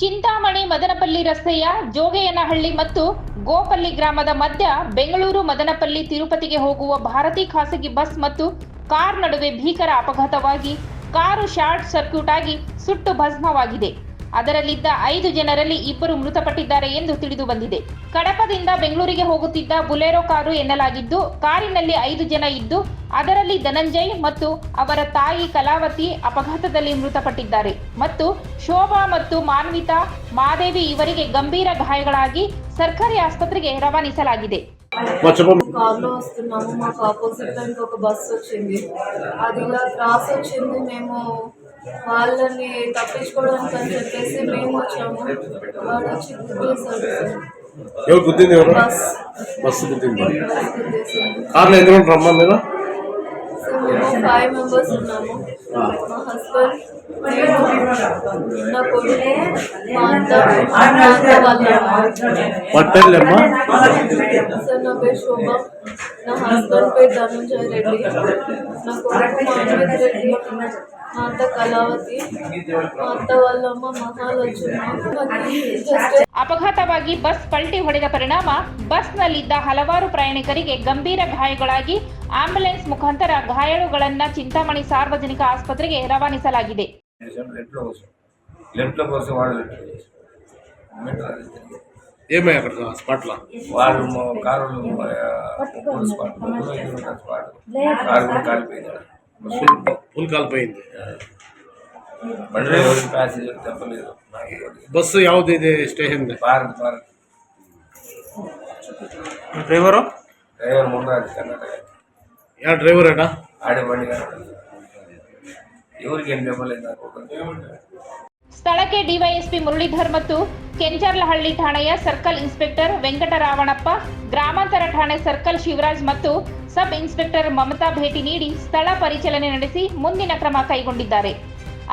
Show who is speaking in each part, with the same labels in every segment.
Speaker 1: ಚಿಂತಾಮಣಿ ಮದನಪಲ್ಲಿ ರಸ್ತೆಯ ಜೋಗೆಯನಹಳ್ಳಿ ಮತ್ತು ಗೋಪಲ್ಲಿ ಗ್ರಾಮದ ಮಧ್ಯ ಬೆಂಗಳೂರು ಮದನಪಲ್ಲಿ ತಿರುಪತಿಗೆ ಹೋಗುವ ಭಾರತಿ ಖಾಸಗಿ ಬಸ್ ಮತ್ತು ಕಾರ್ ನಡುವೆ ಭೀಕರ ಅಪಘಾತವಾಗಿ ಕಾರು ಶಾರ್ಟ್ ಸರ್ಕ್ಯೂಟ್ ಆಗಿ ಸುಟ್ಟು ಭಸ್ಮವಾಗಿದೆ. ಅದರಲ್ಲಿದ್ದ ಐದು ಜನರಲ್ಲಿ ಇಬ್ಬರು ಮೃತಪಟ್ಟಿದ್ದಾರೆ ಎಂದು ತಿಳಿದು ಬಂದಿದೆ ಕಡಪದಿಂದ ಬೆಂಗಳೂರಿಗೆ ಹೋಗುತ್ತಿದ್ದ ಬುಲೆರೋ ಕಾರು ಎನ್ನಲಾಗಿದ್ದು ಕಾರಿನಲ್ಲಿ ಐದು ಜನ ಇದ್ದು ಅದರಲ್ಲಿ ಧನಂಜಯ್ ಮತ್ತು ಅವರ ತಾಯಿ ಕಲಾವತಿ ಅಪಘಾತದಲ್ಲಿ ಮೃತಪಟ್ಟಿದ್ದಾರೆ ಮತ್ತು ಶೋಭಾ ಮತ್ತು ಮಾನ್ವಿತಾ ಮಾದೇವಿ ಇವರಿಗೆ ಗಂಭೀರ ಗಾಯಗಳಾಗಿ ಸರ್ಕಾರಿ ಆಸ್ಪತ್ರೆಗೆ ರವಾನಿಸಲಾಗಿದೆ
Speaker 2: మా చెప్పండి
Speaker 3: కార్లో వస్తున్నాము మాకు ఆపోజిట్ దానికి ఒక బస్సు వచ్చింది అది ఇలా క్రాస్ వచ్చింది మేము వాళ్ళని తప్పించుకోవడానికి అని చెప్పేసి మేము వచ్చాము. వాడు వచ్చి.
Speaker 2: ఎవరు గుద్దింది ఎవరు?
Speaker 3: బస్.
Speaker 2: బస్సు గుద్దింది?
Speaker 3: గుద్దేసింది
Speaker 2: కార్లో ఎంత ఉంటారమ్మా మీరు?
Speaker 3: ఫైవ్ మెంబర్స్ ఉన్నాము. మా హస్బెండ్ నేను నా కొడుకు మా అత్త మా అత్త వాళ్ళ
Speaker 2: వాటి పేర్లు అమ్మా
Speaker 3: సార్ నా పేరు శోభ నా హస్బెండ్ పేరు ధనుంజయ రెడ్డి నా కొడుకు మాన్విత్ రెడ్డి మా అత్త కళావతి మా అత్త వాళ్ళమ్మ మహాలక్ష్మి జస్ట్
Speaker 1: ಅಪಘಾತವಾಗಿ ಬಸ್ ಪಲ್ಟಿ ಹೊಡೆದ ಪರಿಣಾಮ ಬಸ್ನಲ್ಲಿದ್ದ ಹಲವಾರು ಪ್ರಯಾಣಿಕರಿಗೆ ಗಂಭೀರ ಗಾಯಗಳಾಗಿ ಆಂಬ್ಯುಲೆನ್ಸ್ ಮುಖಾಂತರ ಗಾಯಾಳುಗಳನ್ನ ಚಿಂತಾಮಣಿ ಸಾರ್ವಜನಿಕ ಆಸ್ಪತ್ರೆಗೆ ರವಾನಿಸಲಾಗಿದೆ
Speaker 4: లెఫ్ట్లో కోసం లెఫ్ట్లో కోసం వాడు లెఫ్ట్లో కోసం మెట్రో అది జరిగింది.
Speaker 2: ఏమై అక్కడ స్పాట్లో
Speaker 4: వాళ్ళు మా car police spot spot car కూడా కాలిపోయింది
Speaker 2: ఫుల్ ఫుల్ కాలిపోయింది
Speaker 4: బండి ఎవరికి ప్యాసింజర్ చెప్పలేదు నాకు ఎవరికి.
Speaker 2: బస్సు ಯಾವ್ದು ಇದೆ station
Speaker 4: Bharat Bharat
Speaker 2: driver
Speaker 4: driver ముందు కర్ణాటక
Speaker 2: ಯಾವ ಡ್ರೈವರ್ ಅಣ್ಣ
Speaker 4: ఆడే బండి కర్ణాటక ಇವರಿಗೇನು ಬೆಂಬಲ ಇಲ್ಲ
Speaker 1: ಸ್ಥಳಕ್ಕೆ ಡಿವೈಎಸ್ಪಿ ಮುರಳೀಧರ್ ಮತ್ತು ಕೆಂಜರ್ಲಹಳ್ಳಿ ಠಾಣೆಯ ಸರ್ಕಲ್ ಇನ್ಸ್ಪೆಕ್ಟರ್ ವೆಂಕಟರಾವಣಪ್ಪ ಗ್ರಾಮಾಂತರ ಠಾಣೆ ಸರ್ಕಲ್ ಶಿವರಾಜ್ ಮತ್ತು ಸಬ್ ಇನ್ಸ್ಪೆಕ್ಟರ್ ಮಮತಾ ಭೇಟಿ ನೀಡಿ ಸ್ಥಳ ಪರಿಚಲನೆ ನಡೆಸಿ ಮುಂದಿನ ಕ್ರಮ ಕೈಗೊಂಡಿದ್ದಾರೆ.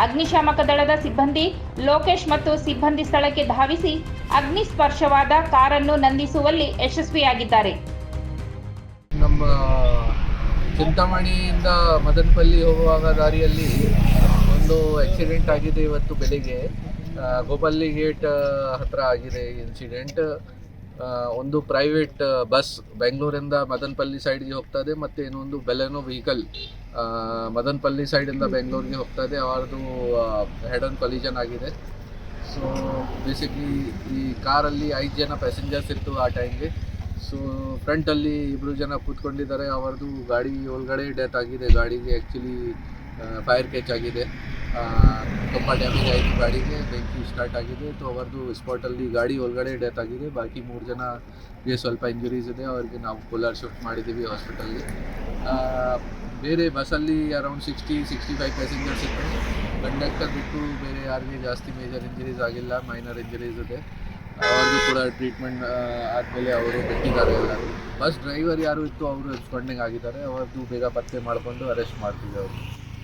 Speaker 1: ಅಗ್ನಿಶಾಮಕ ದಳದ ಸಿಬ್ಬಂದಿ ಲೋಕೇಶ್ ಮತ್ತು ಸಿಬ್ಬಂದಿ ಸ್ಥಳಕ್ಕೆ ಧಾವಿಸಿ ಅಗ್ನಿಸ್ಪರ್ಶವಾದ ಕಾರನ್ನು ನಂದಿಸುವಲ್ಲಿ ಯಶಸ್ವಿಯಾಗಿದ್ದಾರೆ.
Speaker 5: ಚಿಂತಾಮಣಿಯಿಂದ ಮದನಪಲ್ಲಿ ಹೋಗುವಾಗ ದಾರಿಯಲ್ಲಿ ಒಂದು ಆಕ್ಸಿಡೆಂಟ್ ಆಗಿದೆ ಇವತ್ತು ಬೆಳಿಗ್ಗೆ. ಗೋಪಲ್ಲಿ ಗೇಟ್ ಹತ್ರ ಆಗಿದೆ ಇನ್ಸಿಡೆಂಟ್ ಒಂದು ಪ್ರೈವೇಟ್ ಬಸ್ ಬೆಂಗಳೂರಿಂದ ಮದನಪಲ್ಲಿ ಸೈಡ್ಗೆ ಹೋಗ್ತದೆ ಮತ್ತು ಇನ್ನೊಂದು ಬೆಲೆನೋ ವೆಹಿಕಲ್ ಮದನಪಲ್ಲಿ ಸೈಡಿಂದ ಬೆಂಗಳೂರಿಗೆ ಹೋಗ್ತದೆ ಅವರದು ಹೆಡ್ ಆನ್ ಕೊಲಿಜನ್ ಆಗಿದೆ. ಸೊ ಬೇಸಿಕ್ಲಿ ಈ ಕಾರಲ್ಲಿ ಐದು ಜನ ಪ್ಯಾಸೆಂಜರ್ಸ್ ಇತ್ತು ಆ ಟೈಮ್ಗೆ ಸೊ ಫ್ರಂಟಲ್ಲಿ ಇಬ್ಬರು ಜನ ಕೂತ್ಕೊಂಡಿದ್ದಾರೆ. ಅವರದು ಗಾಡಿ ಒಳಗಡೆ ಡೆತ್ ಆಗಿದೆ. ಗಾಡಿಗೆ ಆ್ಯಕ್ಚುಲಿ ಫೈರ್ ಕ್ಯಾಚ್ ಆಗಿದೆ. ತುಂಬ ಡ್ಯಾಮೇಜ್ ಆಯಿತು ಗಾಡಿಗೆ. ಬೆಂಕಿ ಸ್ಟಾರ್ಟ್ ಆಗಿದೆ. ಸೊ ಅವರದು ಸ್ಪಾಟಲ್ಲಿ ಗಾಡಿ ಒಳಗಡೆ ಡೆತ್ ಆಗಿದೆ. ಬಾಕಿ ಮೂರು ಜನಗೆ ಸ್ವಲ್ಪ ಇಂಜುರೀಸ್ ಇದೆ. ಅವರಿಗೆ ನಾವು ಕೋಲಾರ್ ಶಿಫ್ಟ್ ಮಾಡಿದ್ದೀವಿ ಹಾಸ್ಪಿಟಲ್ಗೆ ಬೇರೆ ಬಸ್ಸಲ್ಲಿ around sixty sixty five passengers ಇತ್ತು ಕಂಡಕ್ಟರ್ ಬಿಟ್ಟು ಬೇರೆ ಯಾರಿಗೆ ಜಾಸ್ತಿ ಮೇಜರ್ ಇಂಜುರೀಸ್ ಆಗಿಲ್ಲ. ಮೈನರ್ ಇಂಜುರೀಸ್ ಇದೆ. ಅವ್ರದ್ದು ಕೂಡ ಟ್ರೀಟ್ಮೆಂಟ್ ಆದಮೇಲೆ ಅವರು ಬಿಟ್ಟಿದ್ದಾರೆ ಎಲ್ಲ. ಬಸ್ ಡ್ರೈವರ್ ಯಾರು ಇತ್ತು ಅವರು ಎಬ್ಸ್ಕೊಂಡಂಗೆ ಆಗಿದ್ದಾರೆ. ಅವ್ರದ್ದು ಬೇಗ ಪತ್ತೆ ಮಾಡಿಕೊಂಡು ಅರೆಸ್ಟ್ ಮಾಡ್ತಿದ್ದೆ ಅವರು.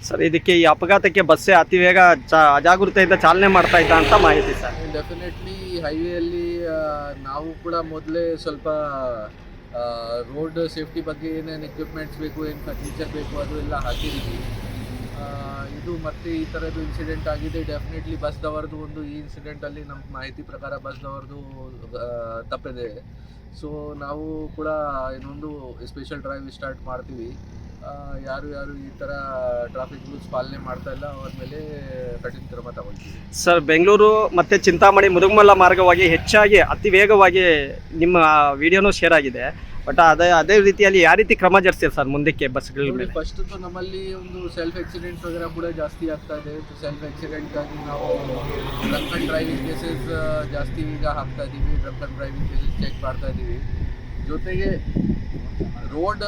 Speaker 6: ಸರ್ ಇದಕ್ಕೆ ಈ ಅಪಘಾತಕ್ಕೆ ಬಸ್ಸೇ ಅತಿ ವೇಗ ಚ ಅಜಾಗೃತೆಯಿಂದ ಚಾಲನೆ ಮಾಡ್ತಾ ಇದ್ದ ಅಂತ ಮಾಹಿತಿ ಸರ್
Speaker 5: ಡೆಫಿನೆಟ್ಲಿ ಹೈವೇಯಲ್ಲಿ ನಾವು ಕೂಡ ಮೊದಲೇ ಸ್ವಲ್ಪ ರೋಡ್ ಸೇಫ್ಟಿ ಬಗ್ಗೆ ಏನೇನು ಎಕ್ವಿಪ್ಮೆಂಟ್ಸ್ ಬೇಕು ಏನು ಫರ್ನಿಚರ್ ಬೇಕು ಅದು ಎಲ್ಲ ಹಾಕಿದ್ದೀವಿ. ಇದು ಮತ್ತೆ ಈ ಥರದ್ದು ಇನ್ಸಿಡೆಂಟ್ ಆಗಿದೆ. ಡೆಫಿನೆಟ್ಲಿ ಬಸ್ದವರದು ಒಂದು ಈ ಇನ್ಸಿಡೆಂಟಲ್ಲಿ ನಮ್ಮ ಮಾಹಿತಿ ಪ್ರಕಾರ ಬಸ್ದವರದು ತಪ್ಪಿದೆ. ಸೊ ನಾವು ಕೂಡ ಇನ್ನೊಂದು ಸ್ಪೆಷಲ್ ಡ್ರೈವ್ ಸ್ಟಾರ್ಟ್ ಮಾಡ್ತೀವಿ. ಯಾರು ಯಾರು ಈ ಥರ ಟ್ರಾಫಿಕ್ ರೂಲ್ಸ್ ಪಾಲನೆ ಮಾಡ್ತಾ ಇಲ್ಲ, ಅವ್ರ ಮೇಲೆ ಕಠಿಣ ಕ್ರಮ ತಗೊಳ್ತೀವಿ.
Speaker 6: ಸರ್ ಬೆಂಗಳೂರು ಮತ್ತು ಚಿಂತಾಮಣಿ ಮುದುಗಮಲ್ಲ ಮಾರ್ಗವಾಗಿ ಹೆಚ್ಚಾಗಿ, ಅತಿ ವೇಗವಾಗಿ ನಿಮ್ಮ ವಿಡಿಯೋನೂ ಶೇರ್ ಆಗಿದೆ. ಬಟ್ ಅದೇ ಅದೇ ರೀತಿಯಲ್ಲಿ ಯಾವ ರೀತಿ ಕ್ರಮ ಜರುಗಿಸ್ತೀರಿ ಸರ್ ಮುಂದಕ್ಕೆ ಬಸ್ಗಳ ಮೇಲೆ?
Speaker 5: ಫಸ್ಟ್ ನಮ್ಮಲ್ಲಿ ಒಂದು ಸೆಲ್ಫ್ ಆಕ್ಸಿಡೆಂಟ್ ವಗರ ಕೂಡ ಜಾಸ್ತಿ ಆಗ್ತಾ ಇದೆ. ಸೆಲ್ಫ್ ಆಕ್ಸಿಡೆಂಟ್ ಆಗಿ ನಾವು ಡ್ರಂಕ್ ಅಂಡ್ ಡ್ರೈವಿಂಗ್ ಕೇಸಸ್ ಜಾಸ್ತಿ ಈಗ ಹಾಕ್ತಾ ಇದ್ದೀವಿ drunk and driving cases check ಮಾಡ್ತಾ ಇದ್ದೀವಿ ಜೊತೆಗೆ ರೋಡ್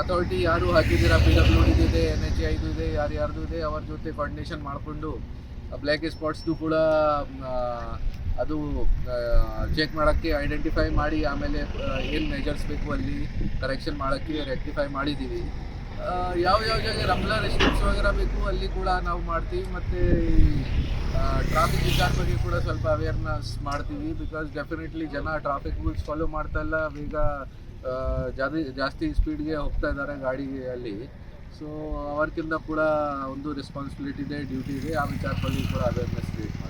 Speaker 5: ಅಥಾರಿಟಿ ಯಾರು ಹಾಕಿದ್ದೀರಾ? ಪಿ ಡಬ್ಲ್ಯೂ ಇದೆ ಎನ್ ಎಚ್ ಐದು ಇದೆ ಯಾರು ಯಾರ್ದು ಇದೆ, ಅವ್ರ ಜೊತೆ ಕೋಆರ್ಡಿನೇಷನ್ ಮಾಡಿಕೊಂಡು ಬ್ಲ್ಯಾಕ್ ಸ್ಪಾಟ್ಸ್ದು ಕೂಡ ಅದು ಚೆಕ್ ಮಾಡೋಕ್ಕೆ ಐಡೆಂಟಿಫೈ ಮಾಡಿ, ಆಮೇಲೆ ಏನು ಮೆಜರ್ಸ್ ಬೇಕು ಅಲ್ಲಿ ಕರೆಕ್ಷನ್ ಮಾಡೋಕ್ಕೆ ರೆಕ್ಟಿಫೈ ಮಾಡಿದ್ದೀವಿ ಯಾವ ಯಾವ ಜಾಗ ರಮ್ಲಾ ರೆಸ್ಟ್ರಿಕ್ಸ್ ವಗೇರ ಬೇಕು, ಅಲ್ಲಿ ಕೂಡ ನಾವು ಮಾಡ್ತೀವಿ. ಮತ್ತು ಟ್ರಾಫಿಕ್ ವಿಚಾರ ಬಗ್ಗೆ ಕೂಡ ಸ್ವಲ್ಪ ಅವೇರ್ನೆಸ್ ಮಾಡ್ತೀವಿ ಬಿಕಾಸ್ ಡೆಫಿನೆಟ್ಲಿ ಜನ ಟ್ರಾಫಿಕ್ ರೂಲ್ಸ್ ಫಾಲೋ ಮಾಡ್ತಾ ಇಲ್ಲ. ಬೇಗ ಜಾಸ್ತಿ ಜಾಸ್ತಿ ಸ್ಪೀಡ್ಗೆ ಹೋಗ್ತಾ ಇದ್ದಾರೆ ಗಾಡಿಯಲ್ಲಿ ಸೊ ಅವ್ರಕ್ಕಿಂತ ಕೂಡ ಒಂದು ರೆಸ್ಪಾನ್ಸಿಬಿಲಿಟಿ ಇದೆ ಡ್ಯೂಟಿ ಇದೆ. ಆ ವಿಚಾರದಲ್ಲಿ ಕೂಡ ಅವೇರ್ನೆಸ್ ಕ್ರಿಯೇಟ್
Speaker 7: ಟಿವಿ